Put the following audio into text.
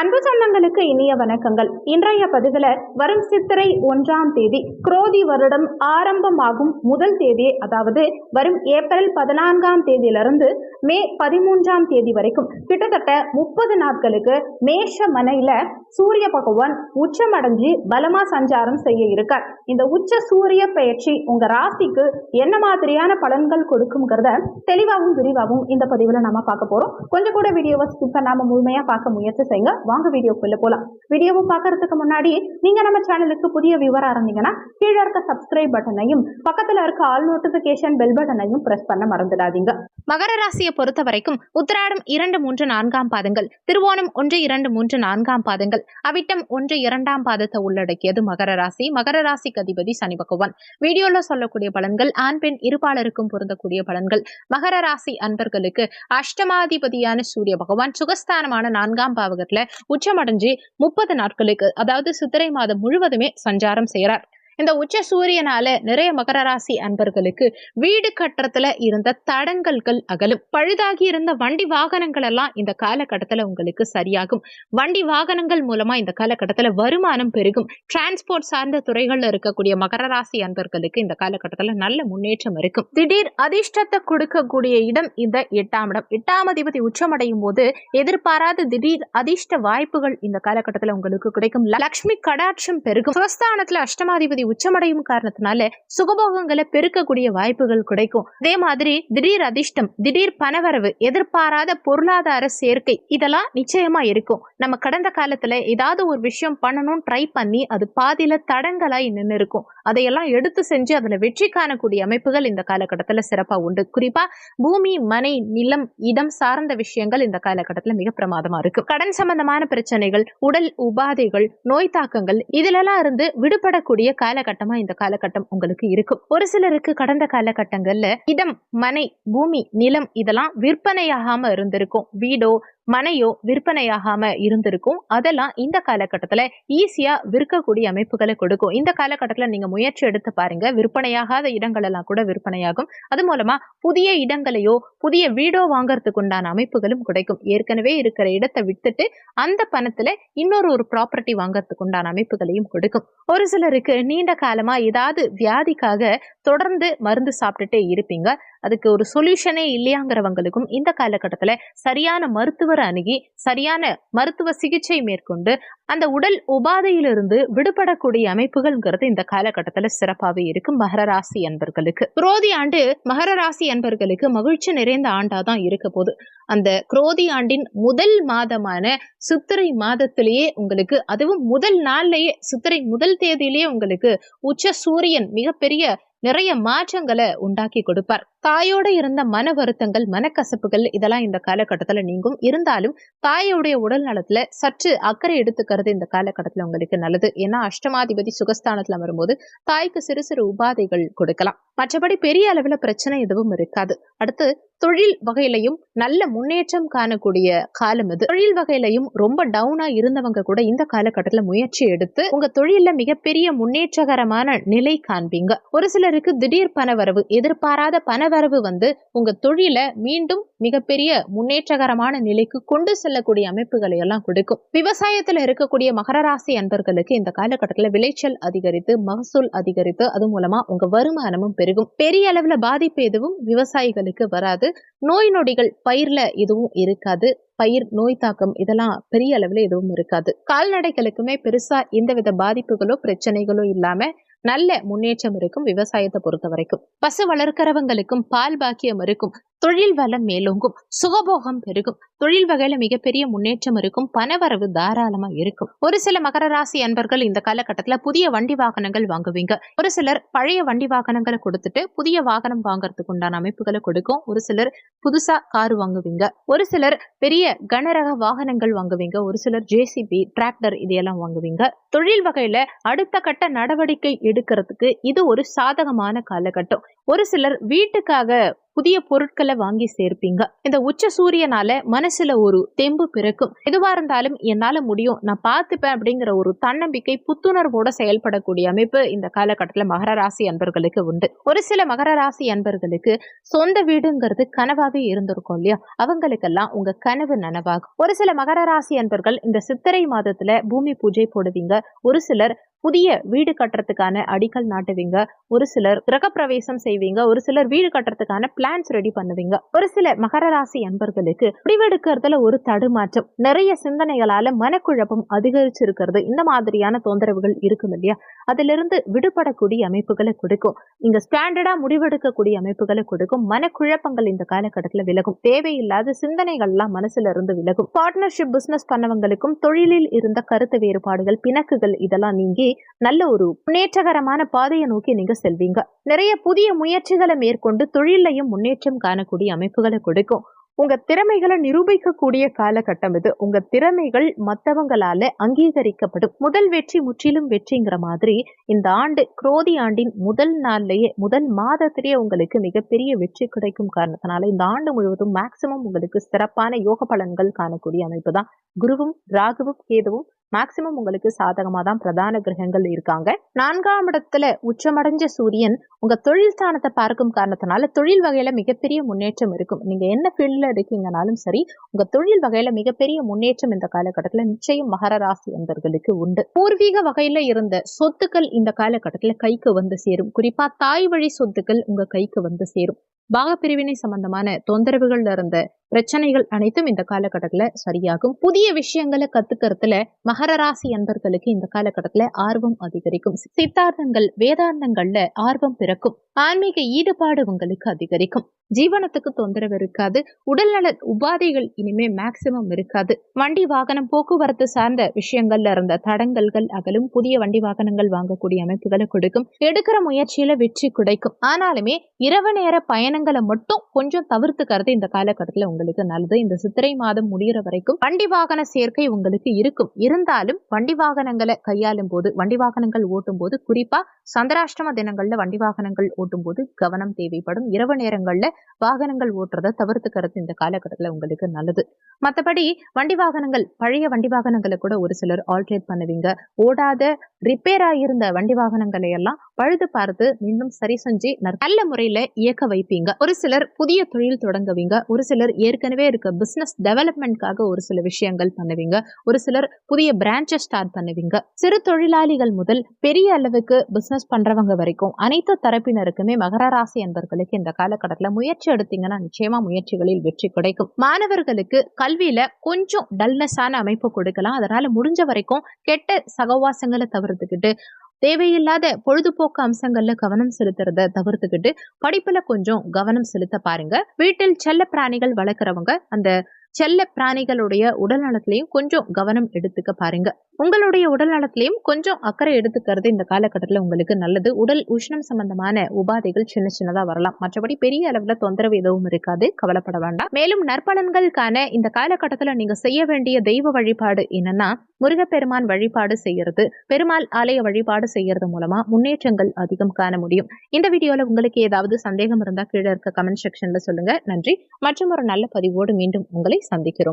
அன்பு சொந்தங்களுக்கு இனிய வணக்கங்கள். இன்றைய பதிவில் வரும் சித்திரை ஒன்றாம் தேதி குரோதி வருடம் ஆரம்பமாகும் முதல் தேதி அதாவது வரும் ஏப்ரல் பதினான்காம் தேதியிலிருந்து மே பதிமூன்றாம் தேதி வரைக்கும் கிட்டத்தட்ட முப்பது நாட்களுக்கு மேஷ மனையில சூரிய பகவான் உச்சமடைஞ்சு பலமா சஞ்சாரம் செய்ய இருக்கார். இந்த உச்ச சூரிய பயிற்சி உங்க ராசிக்கு என்ன மாதிரியான பலன்கள் கொடுக்குங்கிறத தெளிவாகவும் விரிவாகவும் இந்த பதிவில் நாம பார்க்க போறோம். கொஞ்சம் கூட வீடியோவை ஸ்கிப் பண்ணாம முழுமையா பார்க்க முயற்சி செய்யுங்க. வாங்க வீடியோக்குள்ள போலாம். வீடியோவை பார்க்கறதுக்கு முன்னாடி நீங்க நம்ம சேனலுக்கு புதிய விவரம் இருந்தீங்கன்னா கீழே இருக்க சப்ஸ்கிரைப் பட்டனையும் பக்கத்துல இருக்க ஆல் நோட்டிபிகேஷன் பெல் பட்டனையும் பிரஸ் பண்ண மறந்துடாதீங்க. மகர ராசியை பொறுத்த வரைக்கும் உத்திராடம் இரண்டு மூன்று நான்காம் பாதங்கள் திருவோணம் ஒன்று இரண்டு மூன்று நான்காம் பாதங்கள் அவிட்டம் ஒன்று இரண்டாம் பாதத்தை உள்ளடக்கியது மகர ராசி. மகர ராசிக்கு அதிபதி சனி பகவான். வீடியோல சொல்லக்கூடிய பலன்கள் ஆண் பெண் இருபாலருக்கும் பொருந்தக்கூடிய பலன்கள். மகர ராசி அன்பர்களுக்கு அஷ்டமாதிபதியான சூரிய பகவான் சுகஸ்தானமான நான்காம் பாவகத்துல உச்சமடைஞ்சு முப்பது நாட்களுக்கு அதாவது சித்திரை மாதம் முழுவதுமே சஞ்சாரம் செய்கிறார். இந்த உச்ச சூரியனால நிறைய மகர ராசி அன்பர்களுக்கு வீடு கட்டுறதுல இருந்த தடங்கல்கள் அகலும். பழுதாகி இருந்த வண்டி வாகனங்கள் எல்லாம் இந்த காலகட்டத்துல உங்களுக்கு சரியாகும். வண்டி வாகனங்கள் மூலமா இந்த காலகட்டத்துல வருமானம் பெருகும். டிரான்ஸ்போர்ட் சார்ந்த துறைகள்ல இருக்கக்கூடிய மகர ராசி அன்பர்களுக்கு இந்த காலகட்டத்துல நல்ல முன்னேற்றம் இருக்கும். திடீர் அதிர்ஷ்டத்தை கொடுக்கக்கூடிய இடம் இந்த எட்டாம் இடம். எட்டாம் அதிபதி உச்சமடையும் போது எதிர்பாராத திடீர் அதிர்ஷ்ட வாய்ப்புகள் இந்த காலகட்டத்துல உங்களுக்கு கிடைக்கும். லக்ஷ்மி கடாட்சம் பெருகும். சுகஸ்தானத்துல அஷ்டமாதிபதி உச்சமடையும் காரணத்தினால சுகபோகங்களை பெருக்கக்கூடிய வாய்ப்புகள் கிடைக்கும். அதே மாதிரி திடீர் அதிர்ஷ்டம் திடீர் பணவரவு எதிர்பாராத பொருளாதார சேர்க்கை இதெல்லாம் நிச்சயமா இருக்கும். நம்ம கடந்த காலத்துல ஏதாவது ஒரு விஷயம் பண்ணணும் ட்ரை பண்ணி அது பாதியில தடங்கலாய் நின்று இருக்கும் அதையெல்லாம் எடுத்து செஞ்சு அதுல வெற்றி காணக்கூடிய அமைப்புகள் இந்த காலகட்டத்துல சிறப்பா உண்டு. குறிப்பா பூமி மனை நிலம் இடம் சார்ந்த விஷயங்கள் இந்த காலகட்டத்துல மிக பிரமாதமா இருக்கு கடன் சம்பந்தமான பிரச்சனைகள் உடல் உபாதைகள் நோய் தாக்கங்கள் இதுல இருந்து விடுபடக்கூடிய காலகட்டமா இந்த காலகட்டம் உங்களுக்கு இருக்கும். ஒரு சிலருக்கு கடந்த காலகட்டங்கள்ல இடம் மனை பூமி நிலம் இதெல்லாம் விற்பனையாகாம இருந்திருக்கும். வீடோ மனையோ விற்பனையாகாம இருந்திருக்கும். அதெல்லாம் இந்த காலகட்டத்துல ஈஸியா விற்கக்கூடிய அமைப்புகளை கொடுக்கும். இந்த காலகட்டத்துல நீங்க முயற்சி எடுத்து பாருங்க. விற்பனையாகாத இடங்கள் எல்லாம் கூட விற்பனையாகும். அது மூலமா புதிய இடங்களையோ புதிய வீடோ வாங்கறதுக்கு உண்டான அமைப்புகளும் கிடைக்கும். ஏற்கனவே இருக்கிற இடத்தை விட்டுட்டு அந்த பணத்துல இன்னொரு ஒரு ப்ராப்பர்ட்டி வாங்கறதுக்கு உண்டான அமைப்புகளையும் கொடுக்கும். ஒரு சிலருக்கு நீண்ட காலமா ஏதாவது வியாதிக்காக தொடர்ந்து மருந்து சாப்பிட்டுட்டே இருப்பீங்க. அதுக்கு ஒரு சொல்யூஷனே இல்லையாங்கிறவங்களுக்கும் இந்த காலகட்டத்துல சரியான மருத்துவரை அணுகி சரியான மருத்துவ சிகிச்சை மேற்கொண்டு அந்த உடல் உபாதையிலிருந்து விடுபடக்கூடிய அமைப்புகள்ங்கிறது இந்த காலகட்டத்துல சிறப்பாகவே இருக்கும். மகர ராசி அன்பர்களுக்கு. குரோதி ஆண்டு மகர ராசி அன்பர்களுக்கு மகிழ்ச்சி நிறைந்த ஆண்டா தான் இருக்க போகுது. அந்த குரோதி ஆண்டின் முதல் மாதமான சித்திரை மாதத்திலேயே உங்களுக்கு அதுவும் முதல் நாள்லயே சித்திரை முதல் தேதியிலேயே உங்களுக்கு உச்ச சூரியன் மிகப்பெரிய நிறைய மாற்றங்களை உண்டாக்கி கொடுப்பார். தாயோட இருந்த மன வருத்தங்கள் மனக்கசப்புகள் இதெல்லாம் இந்த காலகட்டத்துல நீங்கும். இருந்தாலும் தாயோடைய உடல் நலத்துல சற்று அக்கறை எடுத்துக்கிறது இந்த காலகட்டத்துல உங்களுக்கு நல்லது. ஏன்னா அஷ்டமாதிபதி சுகஸ்தானத்துல வரும்போது தாய்க்கு சிறு சிறு உபாதைகள் கொடுக்கலாம். மற்றபடி பெரிய அளவுல பிரச்சனை எதுவும் இருக்காது. அடுத்து தொழில் வகையிலையும் நல்ல முன்னேற்றம் காணக்கூடிய காலம் இது. தொழில் வகையிலையும் ரொம்ப டவுனா இருந்தவங்க கூட இந்த காலகட்டத்துல முயற்சி எடுத்து உங்க தொழில மிகப்பெரிய முன்னேற்றகரமான நிலை காண்பீங்க. ஒரு சிலருக்கு திடீர் பணவரவு எதிர்பாராத பணவரவு வந்து உங்க தொழில மீண்டும் மிகப்பெரிய முன்னேற்றகரமான நிலைக்கு கொண்டு செல்லக்கூடிய அமைப்புகளை எல்லாம் கொடுக்கும். விவசாயத்துல இருக்கக்கூடிய மகர ராசி அன்பர்களுக்கு இந்த காலகட்டத்துல விளைச்சல் அதிகரித்து மகசூல் அதிகரித்து அது மூலமா உங்க வருமானமும் பெருகும். பெரிய அளவுல பாதிப்பு எதுவும் விவசாயிகளுக்கு வராது. நோய் நொடிகள் பயிர்ல எதுவும் இருக்காது. பயிர் நோய் தாக்கம் இதெல்லாம் பெரிய அளவுல எதுவும் இருக்காது. கால்நடைகளுக்குமே பெருசா எந்தவித பாதிப்புகளோ பிரச்சனைகளோ இல்லாம நல்ல முன்னேற்றம் இருக்கும் விவசாயத்தை பொறுத்த வரைக்கும் பசு வளர்க்கிறவங்களுக்கும் பால் பாக்கியம் இருக்கும். தொழில் வளம் மேலோங்கும் சுகபோகம் பெருகும். தொழில் வகையில மிகப்பெரிய முன்னேற்றம் இருக்கும் பணவரவு தாராளமா இருக்கும். ஒரு சில மகர ராசி அன்பர்கள் இந்த காலகட்டத்துல புதிய வண்டி வாகனங்கள் வாங்குவீங்க. ஒரு சிலர் பழைய வண்டி வாகனங்களை கொடுத்துட்டு புதிய வாகனம் வாங்குறதுக்கு உண்டான அமைப்புகளை கொடுக்கும். ஒரு சிலர் புதுசா கார் வாங்குவீங்க. ஒரு சிலர் பெரிய கனரக வாகனங்கள் வாங்குவீங்க. ஒரு சிலர் ஜேசிபி டிராக்டர் இதையெல்லாம் வாங்குவீங்க. தொழில் வகையில அடுத்த கட்ட நடவடிக்கை எடுக்கிறதுக்கு இது ஒரு சாதகமான காலகட்டம். ஒரு சிலர் வீட்டுக்காக புதிய பொருட்களை வாங்கி சேர்ப்பீங்க. இந்த உச்ச சூரியனால மனசுல ஒரு தெம்பு பிறக்கும். எதுவா இருந்தாலும் என்னால முடியும். நான் பார்த்துப்பேன் அப்படிங்கிற ஒரு தன்னம்பிக்கை புத்துணர்வோட செயல்படக்கூடிய அமைப்பு இந்த காலகட்டத்தில் மகர ராசி அன்பர்களுக்கு உண்டு. ஒரு சில மகர ராசி அன்பர்களுக்கு சொந்த வீடுங்கிறது கனவாவே இருந்திருக்கும் இல்லையா? அவங்களுக்கெல்லாம் உங்க கனவு நனவாகும். ஒரு சில மகர ராசி அன்பர்கள் இந்த சித்திரை மாதத்துல பூமி பூஜை போடுவீங்க. ஒரு சிலர் புதிய வீடு கட்டுறதுக்கான அடிக்கல் நாட்டுவீங்க. ஒரு சிலர் கிரகப்பிரவேசம் செய்வீங்க. ஒரு சிலர் வீடு கட்டுறதுக்கான பிளான்ஸ் ரெடி பண்ணுவீங்க. ஒரு சில மகர ராசி அன்பர்களுக்கு முடிவெடுக்கிறதுல ஒரு தடுமாற்றம். நிறைய சிந்தனைகளால மனக்குழப்பம் அதிகரிச்சிருக்கிறது. இந்த மாதிரியான தொந்தரவுகள் இருக்கும் இல்லையா? அதிலிருந்து விடுபடக்கூடிய அமைப்புகளை கொடுக்கும். இங்க ஸ்டாண்டர்டா முடிவெடுக்கக்கூடிய அமைப்புகளை கொடுக்கும். மனக்குழப்பங்கள் இந்த காலகட்டத்தில் விலகும். தேவையில்லாத சிந்தனைகள்லாம் மனசுல இருந்து விலகும். பார்ட்னர்ஷிப் பிசினஸ் பண்ணவங்களுக்கும் தொழிலில் இருந்த கருத்து வேறுபாடுகள் பிணக்குகள் இதெல்லாம் நீங்கி நல்ல ஒரு முன்னேற்றகரமான பாதையை நோக்கி நீங்க செல்வீங்க. நிறைய புதிய முயற்சிகளை மேற்கொண்டு தொழிலையும் முன்னேற்றம் காணக்கூடிய அமைப்புகளை கொடுக்கும். உங்க திறமைகளை நிரூபிக்கக்கூடிய காலகட்டம் இது. உங்க திறமைகள் மற்றவங்களால அங்கீகரிக்கப்படும். முதல் வெற்றி முற்றிலும் வெற்றிங்கிற மாதிரி இந்த ஆண்டு குரோதி ஆண்டின் முதல் நாள்லயே முதல் மாதத்திலேயே உங்களுக்கு மிகப்பெரிய வெற்றி கிடைக்கும் காரணத்தினால இந்த ஆண்டு முழுவதும் மேக்சிமம் உங்களுக்கு சிறப்பான யோக பலன்கள் காணக்கூடிய அமைப்பு தான். குருவும் ராகுவும் கேதுவும் மேக்சிமம் உங்களுக்கு சாதகமாக தான் பிரதான கிரகங்கள் இருக்காங்க. நான்காம் இடத்துல உச்சமடைஞ்ச சூரியன் உங்க தொழில் ஸ்தானத்தை பார்க்கும் காரணத்தினால தொழில் வகையில மிகப்பெரிய முன்னேற்றம் இருக்கும். நீங்க என்ன ஃபீல்டில் இருக்கீங்கனாலும் சரி உங்க தொழில் வகையில மிகப்பெரிய முன்னேற்றம் இந்த காலகட்டத்தில் நிச்சயம் மகர ராசி என்பர்களுக்கு உண்டு. பூர்வீக வகையில இருந்த சொத்துக்கள் இந்த காலகட்டத்தில் கைக்கு வந்து சேரும். குறிப்பா தாய் வழி சொத்துக்கள் உங்க கைக்கு வந்து சேரும். பாகப்பிரிவினை சம்பந்தமான தொந்தரவுகள்ல இருந்த பிரச்சனைகள் அனைத்தும் இந்த காலகட்டத்துல சரியாகும். புதிய விஷயங்களை கத்துக்கிறதுல மகர ராசி அன்பர்களுக்கு இந்த காலகட்டத்துல ஆர்வம் அதிகரிக்கும். சித்தாந்தங்கள் வேதாந்தங்கள்ல ஆர்வம் பிறக்கும். ஆன்மீக ஈடுபாடு உங்களுக்கு அதிகரிக்கும். ஜீவனத்துக்கு தொந்தரவு இருக்காது. உடல்நல உபாதைகள் இனிமே மேக்சிமம் இருக்காது. வண்டி வாகனம் போக்குவரத்து சார்ந்த விஷயங்கள்ல இருந்த தடங்கல்கள் அகலும். புதிய வண்டி வாகனங்கள் வாங்கக்கூடிய அமைப்புகளை கொடுக்கும். எடுக்கிற முயற்சியில வெற்றி கிடைக்கும். ஆனாலுமே இரவு நேர பயணங்களை மட்டும் கொஞ்சம் தவிர்த்துக்கிறது இந்த காலகட்டத்தில் உங்களுக்கு நல்லது. இந்த சித்திரை மாதம் முடிகிற வரைக்கும் வண்டி வாகன சேர்க்கை உங்களுக்கு இருக்கும். இருந்தாலும் வண்டி வாகனங்களை கையாளும் போது வண்டி வாகனங்கள் ஓட்டும் போது குறிப்பா சந்திராஷ்டம தினங்கள்ல வண்டி வாகனங்கள் ஓட்டும் போது கவனம் தேவைப்படும். இரவு நேரங்கள்ல வாகனங்கள் ஓட்டுறதை தவிர்த்துக்கிறது இந்த காலகட்டத்தில் உங்களுக்கு நல்லது. மற்றபடி வண்டி வாகனங்கள் பழைய வண்டி வாகனங்களை கூட ஒரு சிலர் ஆல்ட்ரேட் பண்ணுவீங்க. ஓடாத ரிப்பேர் ஆகியிருந்த வண்டி வாகனங்களை எல்லாம் பழுது பார்த்து மீண்டும் சரி செஞ்சு நல்ல முறையில இயக்க வைப்பீங்க. ஒரு சிலர் புதிய தொழில் தொடங்குவீங்க. ஒரு சிலர் ஏற்கனவே இருக்க பிசினஸ் டெவலப்மெண்ட்காக ஒரு சில விஷயங்கள் பண்ணுவீங்க. ஒரு சிலர் புதிய பிரான்ச்சை ஸ்டார்ட் பண்ணுவீங்க. சிறு தொழிலாளிகள் முதல் பெரிய அளவுக்கு பிசினஸ் பண்றவங்க வரைக்கும் அனைத்து தரப்பினருக்குமே மகர ராசி என்பர்களுக்கு இந்த காலகட்டத்தில் முயற்சி எடுத்தீங்கன்னா நிச்சயமா முயற்சிகளில் வெற்றி கிடைக்கும். மாணவர்களுக்கு கல்வியில கொஞ்சம் டல்னஸான அமைப்பு கொடுக்கலாம். அதனால முடிஞ்ச வரைக்கும் கெட்ட சகவாசங்களை தவிர தவிர்த்துக்கிட்டு தேவையில்லாத பொழுதுபோக்கு அம்சங்கள்ல கவனம் செலுத்துறத தவிர்த்துக்கிட்டு படிப்புல கொஞ்சம் கவனம் செலுத்த பாருங்க. வீட்டில் செல்ல பிராணிகள் வளர்க்குறவங்க அந்த செல்ல பிராணிகளுடைய உடல் நலத்திலையும் கொஞ்சம் கவனம் எடுத்துக்க பாருங்க. உங்களுடைய உடல் நலத்திலையும் கொஞ்சம் அக்கறை எடுத்துக்கிறது இந்த காலகட்டத்தில் உங்களுக்கு நல்லது. உடல் உஷ்ணம் சம்பந்தமான உபாதைகள் சின்ன சின்னதா வரலாம். மற்றபடி பெரிய அளவுல தொந்தரவு எதுவும் இருக்காது. கவலைப்பட வேண்டாம். மேலும் நற்பலன்களுக்கான இந்த காலகட்டத்தில் நீங்க செய்ய வேண்டிய தெய்வ வழிபாடு என்னன்னா முருகப்பெருமான் வழிபாடு செய்யறது. பெருமாள் ஆலய வழிபாடு செய்யறது மூலமா முன்னேற்றங்கள் அதிகம் காண முடியும். இந்த வீடியோல உங்களுக்கு ஏதாவது சந்தேகம் இருந்தா கீழே இருக்க கமெண்ட் செக்ஷன்ல சொல்லுங்க. நன்றி. மற்றும் ஒரு நல்ல பதிவோடு மீண்டும் உங்களை சந்திக்கிறோம்.